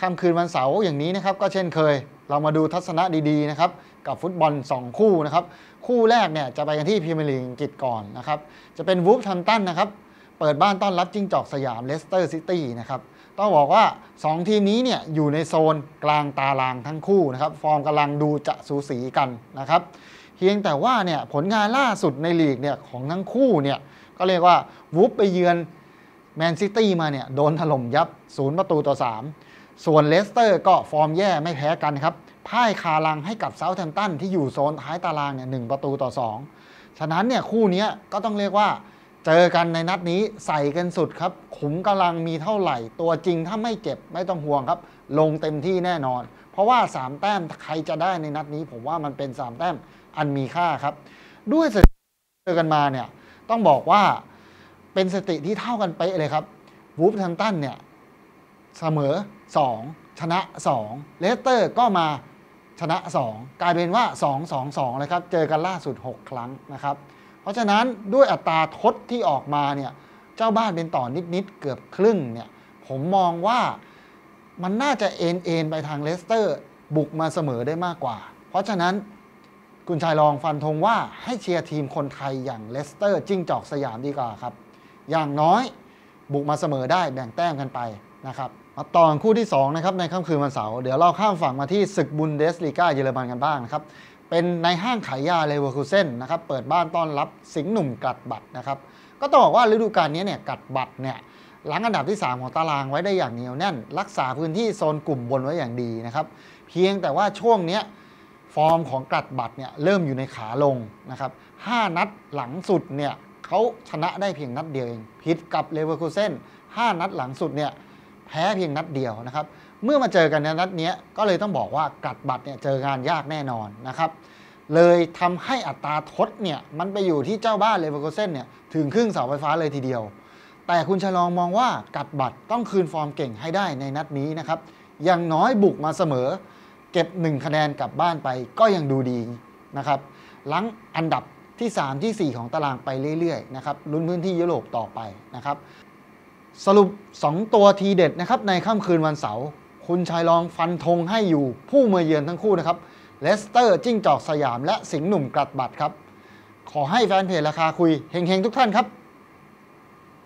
ค่ำคืนวันเสาร์อย่างนี้นะครับก็เช่นเคย เรามาดูทัศนะดีๆนะครับกับฟุตบอล 2 คู่นะครับคู่แรกเนี่ยจะไปกันที่พรีเมียร์ลีกอังกฤษก่อนนะครับจะเป็นวูฟทัมตันนะครับเปิดบ้านต้อนรับจิ้งจอกสยามเลสเตอร์ซิตี้นะครับต้องบอกว่า 2 ทีมนี้เนี่ยอยู่ในโซนกลางตารางทั้งคู่นะครับฟอร์มกำลังดูจะสูสีกันนะครับเพียงแต่ว่าเนี่ยผลงานล่าสุดในลีกเนี่ยของทั้งคู่เนี่ยก็เรียกว่าวูฟไปเยือนแมนซิตี้มาเนี่ยโดนถล่มยับศูนย์ประตูต่อ 3 ส่วนเลสเตอร์ก็ฟอร์มแย่ไม่แพ้กันครับพ่ายคาลังให้กับเซาท์แฮมป์ตันที่อยู่โซนท้ายตารางเนี่ยหประตูต่อ 2 ฉะนั้นเนี่ยคู่นี้ก็ต้องเรียกว่าเจอกันในนัดนี้ใส่กันสุดครับ ขุมกำลังมีเท่าไหร่ ตัวจริงถ้าไม่เจ็บไม่ต้องห่วงครับ ลงเต็มที่แน่นอน เพราะว่า 3 แต้มใครจะได้ในนัดนี้ ผมว่ามันเป็น 3 แต้มอันมีค่าครับ ด้วยสถิติเจอกันมาเนี่ยต้องบอกว่าเป็นสติที่เท่ากันเป๊ะเลยครับวูฟแฮมป์ตันเนี่ย เสมอ 2 ชนะ 2 เลสเตอร์ก็มาชนะ 2 กลายเป็นว่า 2 2 2เลยครับ เจอกันล่าสุด 6 ครั้งนะครับ เพราะฉะนั้นด้วยอัตราทดที่ออกมาเนี่ยเจ้าบ้านเป็นต่อนิดๆเกือบครึ่งเนี่ยผมมองว่ามันน่าจะเอ็นเอ็นไปทางเลสเตอร์ บุกมาเสมอได้มากกว่า เพราะฉะนั้นคุณชายลองฟันธงว่าให้เชียร์ทีมคนไทยอย่างเลสเตอร์จิ้งจอกสยามดีกว่าครับ อย่างน้อยบุกมาเสมอได้แบ่งแต้มกันไป นะครับมาต่อคู่ที่2นะครับในค่ำคืนวันเสาร์เดี๋ยวเราข้ามฝั่งมาที่ศึกบุนเดสลีกาเยอรมันกันบ้างนะครับเป็นในห้างขายยาเลเวอร์คูเซนนะครับเปิดบ้านต้อนรับสิงห์หนุ่มกัดบัตรนะครับก็ต้องบอกว่าฤดูกาลนี้เนี่ยกัดบัตรเนี่ยหลังอันดับที่ 3 ของตารางไว้ได้อย่างเหนียวแน่น รักษาพื้นที่โซนกลุ่มบนไว้อย่างดีนะครับเพียงแต่ว่าช่วงนี้ฟอร์มของกัดบัตรเนี่ยเริ่มอยู่ในขาลงนะครับ5นัดหลังสุดเนี่ยเขาชนะได้เพียงนัดเดียวเองผิดกับเลเวอร์คูเซน5นัดหลังสุดเนี่ย แพ้เพียงนัดเดียวนะครับ เมื่อมาเจอกันในนัดนี้ก็เลยต้องบอกว่ากัดบัตรเนี่ยเจองานยากแน่นอนนะครับเลยทำให้อัตราทดเนี่ยมันไปอยู่ที่เจ้าบ้านเลเวอร์คูเซนเนี่ยถึงครึ่งเสาไฟฟ้าเลยทีเดียว แต่คุณชลองมองว่ากัดบัตรต้องคืนฟอร์มเก่งให้ได้ในนัดนี้นะครับอย่างน้อยบุกมาเสมอ เก็บ 1 คะแนนกลับบ้านไปก็ยังดูดีนะครับหลังอันดับที่ 3 ที่ 4 ของตารางไปเรื่อยๆนะครับลุ้นพื้นที่ยุโรปต่อไปนะครับ สรุป 2 ตัวทีเด็ดนะครับในค่ำคืนวันเสาร์คุณชายรองฟันธงให้อยู่ผู้เมาเยือนทั้งคู่นะครับเลสเตอร์จิ้งจอกสยามและสิงห์หนุ่มกลัดบัตรครับ ขอให้แฟนเพจราคาคุยเฮงๆทุกท่านครับ